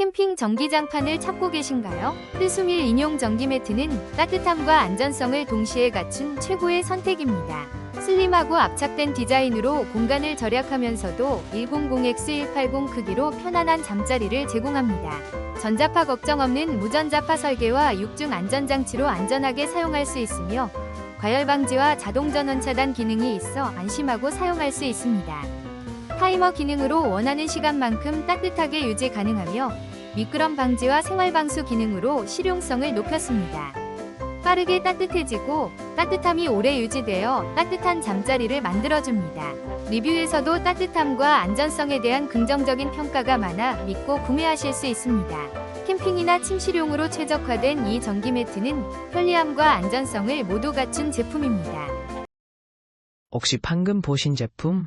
캠핑 전기장판을 찾고 계신가요? 필수밀 인용 전기 매트는 따뜻함과 안전성을 동시에 갖춘 최고의 선택입니다. 슬림하고 압착된 디자인으로 공간을 절약하면서도 100X180 크기로 편안한 잠자리를 제공합니다. 전자파 걱정 없는 무전자파 설계와 6중 안전장치로 안전하게 사용할 수 있으며 과열 방지와 자동 전원 차단 기능이 있어 안심하고 사용할 수 있습니다. 타이머 기능으로 원하는 시간만큼 따뜻하게 유지 가능하며 미끄럼 방지와 생활 방수 기능으로 실용성을 높였습니다. 빠르게 따뜻해지고 따뜻함이 오래 유지되어 따뜻한 잠자리를 만들어줍니다. 리뷰에서도 따뜻함과 안전성에 대한 긍정적인 평가가 많아 믿고 구매하실 수 있습니다. 캠핑이나 침실용으로 최적화된 이 전기 매트는 편리함과 안전성을 모두 갖춘 제품입니다. 혹시 방금 보신 제품